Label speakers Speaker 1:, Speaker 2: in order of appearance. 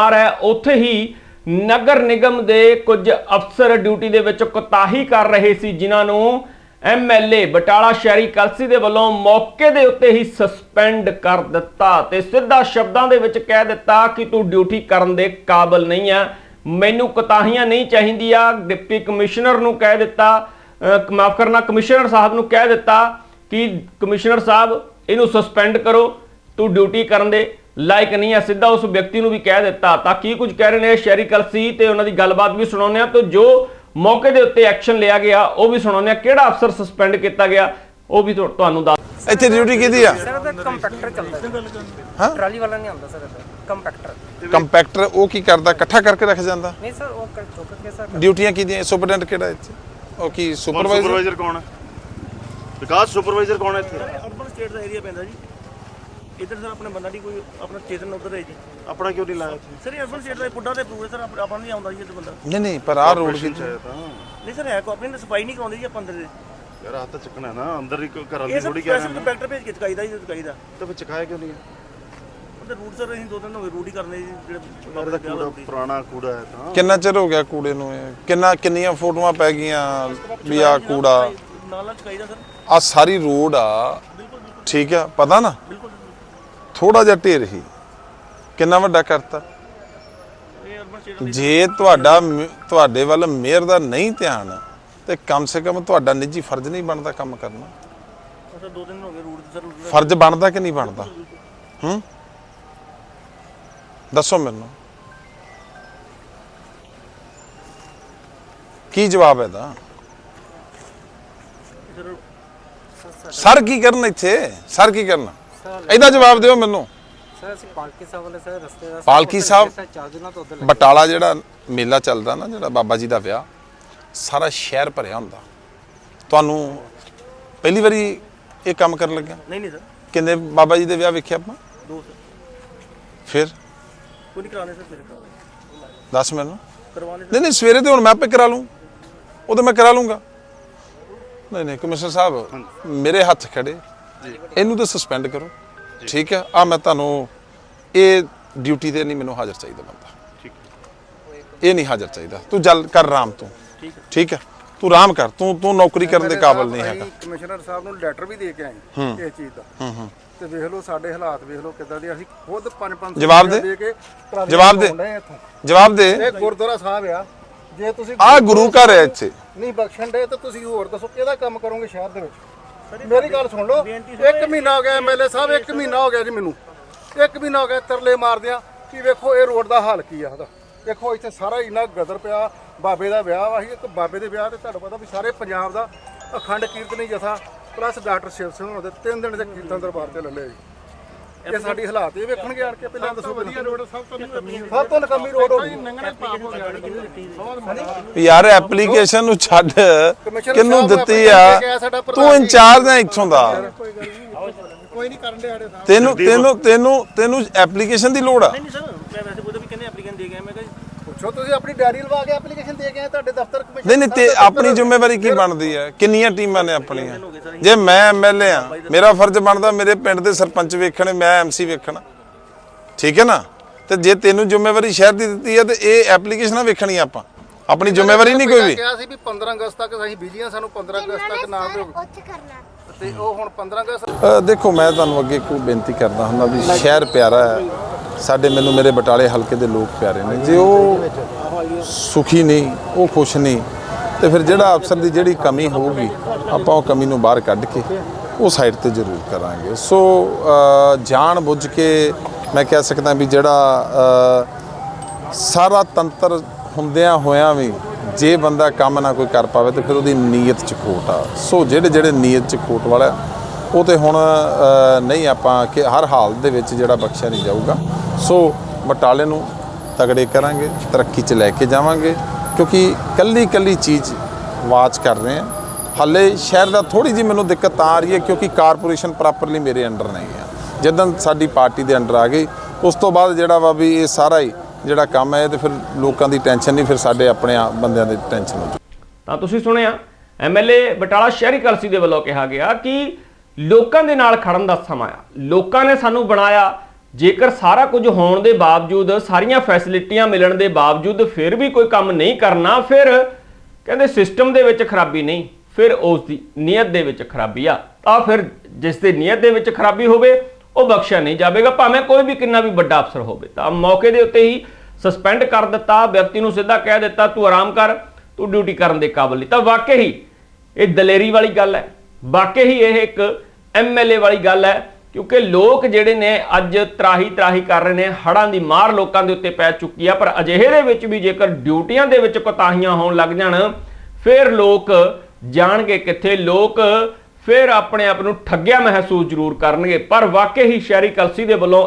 Speaker 1: ਆ ਰਿਹਾ ਉੱਥੇ ਹੀ ਨਗਰ ਨਿਗਮ ਦੇ ਕੁਝ ਅਫਸਰ ਡਿਊਟੀ ਦੇ ਵਿੱਚ ਕੁਤਾਹੀ ਕਰ ਰਹੇ ਸੀ, ਜਿਨ੍ਹਾਂ ਨੂੰ ਐਮਐਲਏ ਬਟਾਲਾ ਸ਼ਹਿਰੀ ਕਲਸੀ ਦੇ ਵੱਲੋਂ ਮੌਕੇ ਦੇ ਉੱਤੇ ਹੀ ਸਸਪੈਂਡ ਕਰ ਦਿੱਤਾ ਤੇ ਸਿੱਧਾ ਸ਼ਬਦਾਂ ਦੇ ਵਿੱਚ ਕਹਿ ਦਿੱਤਾ ਕਿ ਤੂੰ ਡਿਊਟੀ ਕਰਨ ਦੇ ਕਾਬਿਲ ਨਹੀਂ ਆ, ਮੈਨੂੰ ਕੁਤਾਹੀਆਂ ਨਹੀਂ ਚਾਹੀਦੀਆਂ। ਡਿਪਟੀ ਕਮਿਸ਼ਨਰ ਨੂੰ ਕਹਿ ਦਿੱਤਾ ਮਾਫ ਕਰਨਾ, ਕਮਿਸ਼ਨਰ ਸਾਹਿਬ ਨੂੰ ਕਹਿ ਦਿੱਤਾ ਕਿ ਕਮਿਸ਼ਨਰ ਸਾਹਿਬ, ਇਹਨੂੰ ਸਸਪੈਂਡ ਕਰੋ, ਤੂੰ ਡਿਊਟੀ ਕਰਨ ਦੇ ਲਾਇਕ ਨਹੀਂ ਹੈ ਸਿੱਧਾ ਉਸ ਵਿਅਕਤੀ ਨੂੰ ਵੀ ਕਹਿ ਦਿੱਤਾ। ਤਾਂ ਕੀ ਕੁਝ ਕਹਿ ਰਹੇ ਨੇ? ਸ਼ਹਿਰੀ ਕਲਸੀ ਤੇ ਉਹਨਾਂ ਦੀ ਗੱਲਬਾਤ ਵੀ ਸੁਣਾਉਂਦੇ ਆ ਤੇ ਜੋ ਮੌਕੇ ਦੇ ਉੱਤੇ ਐਕਸ਼ਨ ਲਿਆ ਗਿਆ ਉਹ ਵੀ ਸੁਣਾਉਂਦੇ ਆ ਕਿਹੜਾ ਅਫਸਰ ਸਸਪੈਂਡ ਕੀਤਾ ਗਿਆ ਉਹ ਵੀ ਤੁਹਾ- ਤੁਹਾਨੂੰ ਦੱਸ
Speaker 2: ਇੱਥੇ ਡਿਊਟੀ ਕਿਹਦੀ ਆ?
Speaker 3: ਸਰ ਉਹਦਾ ਕੰਪੈਕਟਰ ਚੱਲਦਾ
Speaker 2: ਹਾਂ?
Speaker 3: ਹੈ? ਟਰਾਲੀ ਵਾਲਾ ਨਹੀਂ ਆਉਂਦਾ ਸਰ ਇਹਦਾ। ਕੰਪੈਕਟਰ
Speaker 2: ਕੰਪੈਕਟਰ ਉਹ ਕੀ ਕਰਦਾ? ਇਕੱਠਾ ਕਰਕੇ ਰੱਖ ਜਾਂਦਾ?
Speaker 3: ਨਹੀਂ ਸਰ ਉਹ ਕਰ ਚੁੱਕ ਕੇ ਸਰ
Speaker 2: ਡਿਊਟੀਆਂ ਕਿਹਦੀਆਂ? ਸੁਪਰਡੈਂਟ ਕਿਹੜਾ ਇੱਥੇ? ਉਹ ਕੀ ਸੁਪਰਵਾਈਜ਼ਰ
Speaker 4: ਸੁਪਰਵਾਈਜ਼ਰ ਕੌਣ ਹੈ? ਵਿਕਾਸ ਸੁਪਰਵਾਈਜ਼ਰ ਕੌਣ ਹੈ ਇੱਥੇ?
Speaker 5: ਅਰਬਨ ਸਟੇਟ ਦਾ ਏਰੀਆ ਪੈਂਦਾ ਜੀ। ਇੱਧਰ ਸਰ ਆਪਣੇ ਬੰਦਾ ਦੀ ਕੋਈ ਆਪਣਾ ਚੇਤਨ ਉਧਰ ਹੈ ਜੀ।
Speaker 4: ਆਪਣਾ ਕਿਉਂ ਨਹੀਂ ਲਾਇਆ ਇੱਥੇ
Speaker 5: ਸਰ ਇਹ ਅਰਬਨ ਸਟੇਟ ਦਾ ਪੁੱਡਾ ਤੇ ਪੂਰੇ ਸਰ ਆਪ- ਆਪਾਂ ਨੂੰ ਨਹੀਂ ਆਉਂਦਾ ਜੀ ਇੱਥੇ ਬੰਦਾ।
Speaker 2: ਨਹੀਂ ਨਹੀਂ ਪਰ ਆਹ ਰੋਡ ਕੀ
Speaker 4: ਚਾਹੇ ਤਾਂ।
Speaker 5: ਨਹੀਂ ਸਰ ਹੈ ਕੋ ਆਪਣੀ ਨੇ ਸਫ਼ਾਈ ਨਹੀਂ ਕਰਾਉਂਦੀ ਜੀ ਆਪਾਂ ਅੰਦਰ ਦੇ।
Speaker 4: ਯਾਰ ਹੱਥ ਚੱਕਣਾ ਨਾ ਅੰਦਰ ਹੀ ਘਰਾਂ ਦੀ
Speaker 5: ਇਹ ਸਰ
Speaker 4: ਥੋੜੀ ਕਹਿ
Speaker 5: ਸਪੈਸ਼ਲ ਕੰਪੈਕਟਰ ਭੇਜ ਕੇ ਚਕਾਈਦਾ ਜੀ ਚਕਾਈਦਾ।
Speaker 4: ਤਾਂ ਫਿਰ ਚਕਾਇਆ ਕਿਉਂ ਨਹੀਂ?
Speaker 5: ਉਹਦੇ ਰੂਟ ਸਰ ਅਸੀਂ ਦੋ ਦਿਨ ਹੋ ਗਏ ਰੂਟ ਹੀ ਕਰਨੇ ਜੀ ਜਿਹੜੇ
Speaker 4: ਇਹਦਾ ਕੂੜਾ ਪੁਰਾਣਾ ਕੂੜਾ ਹੈ ਤਾਂ।
Speaker 2: ਕਿੰਨਾ ਚਿਰ ਹੋ ਗਿਆ ਕੂੜੇ ਨੂੰ ਇਹ? ਕਿੰਨਾ ਕਿੰਨੀਆਂ ਫੋਟੋਆਂ ਪੈ ਗਈਆਂ ਵੀ ਆ ਕੂੜਾ?
Speaker 5: ਨਾਲ ਨਾਲ ਚਕਾਈਦਾ ਸਰ।
Speaker 2: ਆ ਸਾਰੀ ਰੋਡ ਆ। ਠੀਕ ਆ ਪਤਾ ਨਾ?
Speaker 5: ਬਿਲਕੁਲ।
Speaker 2: ਥੋੜਾ ਜਿਹਾ ਢੇਰ ਹੀ। ਕਿੰਨਾ ਵੱਡਾ ਕਰਤਾ? ਜੇ ਤੁਹਾਡਾ ਤੁਹਾਡੇ ਵੱਲ ਮੇਅਰ ਦਾ ਨਹੀਂ ਧਿਆਨ ਤੇ ਕਮ ਸੇ ਕਮ ਤੁਹਾਡਾ ਨਿੱਜੀ ਫਰਜ਼ ਨਹੀਂ ਬਣਦਾ ਕੰਮ ਕਰਨਾ।
Speaker 5: ਸਰ ਦੋ ਦਿਨ ਹੋ ਗਏ ਰੂਟ ਸਰ
Speaker 2: ਫਰਜ਼ ਬਣਦਾ ਕਿ ਨਹੀਂ ਬਣਦਾ? ਹੂੰ? ਦੱਸੋ ਮੈਨੂੰ। ਕੀ ਜਵਾਬ ਹੈ ਦਾ ਸਰ ਕੀ ਕਰਨ ਇੱਥੇ? ਸਰ ਕੀ ਕਰਨਾ? ਇਹਦਾ ਜਵਾਬ ਦਿਓ ਮੈਨੂੰ।
Speaker 3: ਸਰ ਅਸੀਂ ਪਾਲਕੀ ਸਾਹਿਬ ਵਾਲੇ ਸਰ ਰਸਤੇ ਦਾ
Speaker 2: ਪਾਲਕੀ ਸਾਹਿਬ
Speaker 3: ਚਾਰ ਦਿਨਾਂ ਤੋਂ ਉੱਧਰ
Speaker 2: ਬਟਾਲਾ ਜਿਹੜਾ ਮੇਲਾ ਚੱਲਦਾ ਨਾ ਜਿਹੜਾ ਬਾਬਾ ਜੀ ਦਾ ਵਿਆਹ ਸਾਰਾ ਸ਼ਹਿਰ ਭਰਿਆ ਹੁੰਦਾ। ਤੁਹਾਨੂੰ ਪਹਿਲੀ ਵਾਰੀ ਇਹ ਕੰਮ ਕਰਨ ਲੱਗਿਆ?
Speaker 5: ਨਹੀਂ ਨਹੀਂ ਸਰ।
Speaker 2: ਕਿੰਨੇ ਬਾਬਾ ਜੀ ਦੇ ਵਿਆਹ ਵੇਖਿਆ ਆਪਾਂ?
Speaker 5: ਦੋ ਸਰ।
Speaker 2: ਫਿਰ?
Speaker 5: ਕੋਈ ਕਰਾਣੇ ਸਰ ਫਿਰ ਕਰਾਣੇ
Speaker 2: ਦੱਸ ਮੈਨੂੰ।
Speaker 5: ਕਰਵਾਣੇ
Speaker 2: ਨਹੀਂ ਨਹੀਂ ਸਵੇਰੇ ਤੇ ਹੁਣ ਮੈਂ ਆਪੇ ਕਰਾ ਲੂੰ। ਉਹ ਤਾਂ ਮੈਂ ਕਰਾ ਲੂੰਗਾ। ਨਹੀਂ ਨਹੀਂ ਕਮਿਸ਼ਨਰ ਸਾਹਿਬ ਮੇਰੇ ਹੱਥ ਖੜੇ। ਇਹਨੂੰ ਤਾਂ ਸਸਪੈਂਡ ਕਰੋ। ਠੀਕ ਹੈ? ਆ ਮੈਂ ਤੁਹਾਨੂੰ ਇਹ ਡਿਊਟੀ ਤੇ ਨਹੀਂ ਮੈਨੂੰ ਹਾਜ਼ਰ ਚਾਹੀਦਾ ਬੰਦਾ।
Speaker 4: ਠੀਕ
Speaker 2: ਇਹ ਨਹੀਂ ਹਾਜ਼ਰ ਚਾਹੀਦਾ। ਤੂੰ ਜਲ ਕਰ ਰਾਮ ਤੂੰ। ਠੀਕ ਹੈ। ਤੂੰ ਰਾਮ ਕਰ। ਤੂੰ ਤੂੰ ਨੌਕਰੀ ਕਰਨ ਦੇ ਕਾਬਿਲ ਨਹੀਂ ਹੈਗਾ।
Speaker 6: ਕਮਿਸ਼ਨਰ ਸਾਹਿਬ ਨੂੰ ਲੈਟਰ ਵੀ ਦੇ ਕੇ ਆਏ ਇਸ ਚੀਜ਼ ਦਾ। ਤੇ ਵੇਖ ਲਓ ਸਾਡੇ ਹਾਲਾਤ ਵੇਖ ਲਓ ਕਿੱਦਾਂ ਦੇ ਅਸੀਂ ਖੁਦ ਪੰਜ ਪੰਜ
Speaker 2: ਜਵਾਬ ਦੇ। ਜਵਾਬ ਦੇ। ਜਵਾਬ ਦੇ।
Speaker 6: ਇਹ ਗੁਰਦੁਆਰਾ ਸਾਹਿਬ ਆ। ਜੇ ਤੁਸੀਂ
Speaker 2: ਆ ਗੁਰੂ ਘਰ ਹੈ ਇੱਥੇ।
Speaker 6: ਨਹੀਂ ਬਖਸ਼ਣ ਦੇ ਤਾਂ ਤੁਸੀਂ ਹੋਰ ਦੱਸੋ ਕਿਹਦਾ ਕੰਮ ਕਰੋਗੇ ਸ਼ਹਿਰ ਦੇ ਵਿੱਚ? ਮੇਰੀ ਗੱਲ ਸੁਣ ਲਓ। ਇੱਕ ਮਹੀਨਾ ਹੋ ਗਿਆ ਐਮਐਲਏ ਸਾਹਿਬ ਇੱਕ ਮਹੀਨਾ ਹੋ ਗਿਆ ਜੀ ਮੈਨੂੰ। ਇੱਕ ਮਹੀਨਾ ਹੋ ਗਿਆ ਤਰਲੇ ਮਾਰਦਿਆਂ ਕਿ ਵੇਖੋ ਇਹ ਰੋਡ ਦਾ ਹਾਲ ਕੀ ਆ ਉਹਦਾ ਵੇਖੋ ਇੱਥੇ ਸਾਰਾ ਇੰਨਾ ਗਦਰ ਪਿਆ ਬਾਬੇ ਦਾ ਵਿਆਹ ਵਾ ਸੀ ਇੱਕ ਬਾਬੇ ਦੇ ਵਿਆਹ ਤੇ ਤੁਹਾਨੂੰ ਪਤਾ ਵੀ ਸਾਰੇ ਪੰਜਾਬ ਦਾ ਅਖੰਡ ਕੀਰਤਨੀ ਜਥਾ ਪਲੱਸ ਡਾਕਟਰ ਸ਼ਿਵ ਸਿੰਘ ਹੋਣਾ ਦੇ ਤਿੰਨ ਦਿਨ ਦੇ ਕੀਰਤਨ ਦਰਬਾਰ ਤੇ ਲੱਲੇ ਜੀ। ਇਹ ਸਾਡੀ ਹਾਲਾਤ ਇਹ ਵੇਖਣਗੇ ਆਣ ਕੇ ਪਹਿਲਾਂ ਦੱਸੋ ਵਧੀਆ ਰੋਡ ਸਭ ਤੋਂ ਸਭ ਤੋਂ ਨਕਮੀ ਰੋਡ ਹੋ ਗਈ।
Speaker 2: ਯਾਰ ਐਪਲੀਕੇਸ਼ਨ ਨੂੰ ਛੱਡ।
Speaker 6: ਸਾਹਿਬ
Speaker 2: ਦਿੱਤੀ ਆ?
Speaker 6: ਸਾਡਾ
Speaker 2: ਤੂੰ। ਇੰਚਾਰਜ ਹੈ ਇੱਥੋਂ ਦਾ।
Speaker 6: ਕੋਈ ਨਹੀਂ। ਕਰਨ ਦੇ ਆੜੇ ਸਾਹਿਬ
Speaker 2: ਤੈਨੂੰ ਤੈਨੂੰ ਤੈਨੂੰ ਤੈਨੂੰ ਐਪਲੀਕੇਸ਼ਨ ਦੀ ਲੋੜ ਆ।
Speaker 5: ਨਹੀਂ ਸਰ ਮੈਂ ਵੈਸੇ ਉਹਦਾ ਵੀ ਕਹਿੰਦੇ ਐਪਲੀਕੈਂਟ ਦੇ ਗਏ ਮੈਂ ਕਿਹਾ
Speaker 6: ਪੁੱਛੋ ਤੁਸੀਂ ਆਪਣੀ ਡਾਇਰੀ ਲਵਾ ਕੇ ਐਪਲੀਕੇਸ਼ਨ ਦੇ ਕੇ ਆਏ ਤੁਹਾਡੇ ਦਫ਼ਤਰ ਕਮਿਸ਼ਨ
Speaker 2: ਨਹੀਂ ਨਹੀਂ ਤੇ ਆਪਣੀ ਜ਼ਿੰਮੇਵਾਰੀ ਕੀ ਬਣਦੀ ਹੈ? ਕਿੰਨੀਆਂ ਟੀਮਾਂ ਨੇ ਆਪਣੀਆਂ? ਜੇ ਮੈਂ ਐਮਐਲਏ ਆ ਮੇਰਾ ਫਰਜ਼ ਬਣਦਾ ਮੇਰੇ ਪਿੰਡ ਦੇ ਸਰਪੰਚ ਵੇਖਣੇ ਮੈਂ ਐਮਸੀ ਵੇਖਣਾ। ਠੀਕ ਹੈ ਨਾ? ਤੇ ਜੇ ਤੈਨੂੰ ਜ਼ਿੰਮੇਵਾਰੀ ਸ਼ਹਿਰ ਦੀ ਦਿੱਤੀ ਹੈ ਤੇ ਇਹ ਐਪਲੀਕੇਸ਼ਨਾਂ ਵੇਖਣੀਆਂ ਆਪਾਂ। ਆਪਣੀ ਜ਼ਿੰਮੇਵਾਰੀ ਨਹੀਂ ਕੋਈ ਵੀ।
Speaker 6: ਕਿਹਾ ਸੀ ਵੀ 15 ਅਗਸਤ ਤੱਕ ਅਸੀਂ ਬਿਜਲੀ ਆ ਸਾਨੂੰ 15 ਅਗਸਤ ਤੱਕ ਨਾ ਦਿਓ
Speaker 7: ਉੱਥੇ ਕਰਨਾ।
Speaker 6: ਤੇ ਉਹ ਹੁਣ 15 ਅਗਸਤ
Speaker 2: ਦੇਖੋ ਮੈਂ ਤੁਹਾਨੂੰ ਅੱਗੇ ਕੋਈ ਬੇਨਤੀ ਕਰਦਾ ਹੁੰਦਾ ਵੀ ਸ਼ਹਿਰ ਪਿਆਰਾ ਹੈ। ਸਾਡੇ ਮੈਨੂੰ ਮੇਰੇ ਬਟਾਲੇ ਹਲਕੇ ਦੇ ਲੋਕ ਪਿਆਰੇ ਨੇ। ਜੇ ਉਹ ਸੁਖੀ ਨਹੀਂ, ਉਹ ਖੁਸ਼ ਨਹੀਂ, ਤੇ ਫਿਰ ਜਿਹੜਾ ਅਫਸਰ ਦੀ ਜਿਹੜੀ ਕਮੀ ਹੋਊਗੀ, ਆਪਾਂ ਉਹ ਕਮੀ ਨੂੰ ਬਾਹਰ ਕੱਢ ਕੇ ਉਹ ਸਾਈਡ ਤੇ ਜ਼ਰੂਰ ਕਰਾਂਗੇ। ਸੋ ਜਾਣ ਬੁੱਝ ਕੇ ਮੈਂ ਕਹਿ ਸਕਦਾ ਵੀ ਜਿਹੜਾ ਸਾਰਾ ਤੰਤਰ ਹੁੰਦਿਆਂ ਹੋਇਆਂ ਵੀ ਜੇ ਬੰਦਾ ਕੰਮ ਨਾ ਕੋਈ ਕਰ ਪਾਵੇ, ਤੇ ਫਿਰ ਉਹਦੀ ਨੀਅਤ ਚ ਖੋਟ ਆ। ਸੋ ਜਿਹੜੇ ਜਿਹੜੇ ਨੀਅਤ ਚ ਖੋਟ ਵਾਲਾ ਉਹ ਤੇ ਹੁਣ ਨਹੀਂ ਆਪਾਂ ਕਿ ਹਰ ਹਾਲਤ ਦੇ ਵਿੱਚ ਜਿਹੜਾ ਬਖਸ਼ਿਆ ਨਹੀਂ ਜਾਊਗਾ। ਸੋ ਬਟਾਲੇ ਨੂੰ ਤਗੜੇ ਕਰਾਂਗੇ, ਤਰੱਕੀ ਚ ਲੈ ਕੇ ਜਾਵਾਂਗੇ, ਕਿਉਂਕਿ ਕੱਲੀ ਕੱਲੀ ਚੀਜ਼ ਵਾਚ ਕਰ ਰਹੇ ਹਾਂ। ਹਾਲੇ ਸ਼ਹਿਰ ਦਾ ਥੋੜੀ ਜਿਹੀ ਮੈਨੂੰ ਦਿੱਕਤ ਆ ਰਹੀ ਹੈ, ਕਿਉਂਕਿ ਕਾਰਪੋਰੇਸ਼ਨ ਪ੍ਰੋਪਰਲੀ ਮੇਰੇ ਅੰਡਰ ਨਹੀਂ ਹੈ। ਜਦੋਂ ਸਾਡੀ ਪਾਰਟੀ ਦੇ ਅੰਡਰ ਆ ਗਈ, ਉਸ ਤੋਂ ਬਾਅਦ ਜਿਹੜਾ ਵਾ ਵੀ ਇਹ ਸਾਰਾ ਹੀ ਜਿਹੜਾ ਕੰਮ ਹੈ, ਇਹ ਤੇ ਫਿਰ ਲੋਕਾਂ ਦੀ ਟੈਨਸ਼ਨ ਨਹੀਂ, ਫਿਰ ਸਾਡੇ ਆਪਣੇ ਆਪ ਬੰਦਿਆਂ ਦੀ ਟੈਨਸ਼ਨ ਹੋ
Speaker 1: ਤਾਂ ਤੁਸੀਂ ਸੁਣਿਆ, ਐਮਐਲਏ ਬਟਾਲਾ ਸ਼ਹਿਰੀ ਕਲਸੀ ਦੇ ਵੱਲੋਂ ਕਿਹਾ ਗਿਆ ਕਿ ਲੋਕਾਂ ਦੇ ਨਾਲ ਖੜਨ ਦਾ ਸਮਾਂ ਆ। ਲੋਕਾਂ ਨੇ ਸਾਨੂੰ ਬਣਾਇਆ। ਜੇਕਰ ਸਾਰਾ ਕੁਝ ਹੋਣ ਦੇ ਬਾਵਜੂਦ, ਸਾਰੀਆਂ ਫੈਸਿਲਿਟੀਆਂ ਮਿਲਣ ਦੇ ਬਾਵਜੂਦ ਫਿਰ ਵੀ ਕੋਈ ਕੰਮ ਨਹੀਂ ਕਰਨਾ, ਫਿਰ ਕਹਿੰਦੇ ਸਿਸਟਮ ਦੇ ਵਿੱਚ ਖਰਾਬੀ ਨਹੀਂ, ਫਿਰ ਉਸ ਦੀ ਨੀਅਤ ਦੇ ਵਿੱਚ ਖਰਾਬੀ ਆ। ਤਾਂ ਫਿਰ ਜਿਸ ਦੀ ਨੀਅਤ ਦੇ ਵਿੱਚ ਖਰਾਬੀ ਹੋਵੇ, ਉਹ ਬਖਸ਼ਿਆ ਨਹੀਂ ਜਾਵੇਗਾ। ਭਾਵੇਂ ਕੋਈ ਵੀ ਕਿੰਨਾ ਵੀ ਵੱਡਾ ਅਫਸਰ ਹੋਵੇ। ਤਾਂ ਮੌਕੇ ਦੇ ਉੱਤੇ ਹੀ ਸਸਪੈਂਡ ਕਰ ਦਿੱਤਾ, ਵਿਅਕਤੀ ਨੂੰ ਸਿੱਧਾ ਕਹਿ ਦਿੱਤਾ, ਤੂੰ ਆਰਾਮ ਕਰ, ਤੂੰ ਡਿਊਟੀ ਕਰਨ ਦੇ ਕਾਬਿਲ ਨਹੀਂ। ਤਾਂ ਵਾਕਈ ਹੀ ਇਹ ਦਲੇਰੀ ਵਾਲੀ ਗੱਲ ਹੈ। ਵਾਕਈ ਹੀ ਇਹ ਇੱਕ ਐਮਐਲਏ ਵਾਲੀ ਗੱਲ ਹੈ, ਕਿਉਂਕਿ ਲੋਕ ਜਿਹੜੇ ਨੇ ਅੱਜ ਤਰਾਹੀ ਤਰਾਹੀ ਕਰ ਰਹੇ ਨੇ ਹੜਾਂ ਦੀ ਮਾਰ ਲੋਕਾਂ ਦੇ ਉੱਤੇ ਪੈ ਚੁੱਕੀ ਆ, ਪਰ ਅਜਿਹੇ ਦੇ ਵਿੱਚ ਵੀ ਜੇਕਰ ਡਿਊਟੀਆਂ ਦੇ ਵਿੱਚ ਕੋਤਾਹੀਆਂ ਹੋਣ ਲੱਗ ਜਾਣ, ਫਿਰ ਲੋਕ ਜਾਣਗੇ ਕਿੱਥੇ, ਲੋਕ ਫਿਰ ਆਪਣੇ ਆਪ ਨੂੰ ਠੱਗਿਆ ਮਹਿਸੂਸ ਜ਼ਰੂਰ ਕਰਨਗੇ। ਪਰ ਵਾਕਈ ਹੀ ਸ਼ਹਿਰੀ ਕਲਸੀ ਦੇ ਵੱਲੋਂ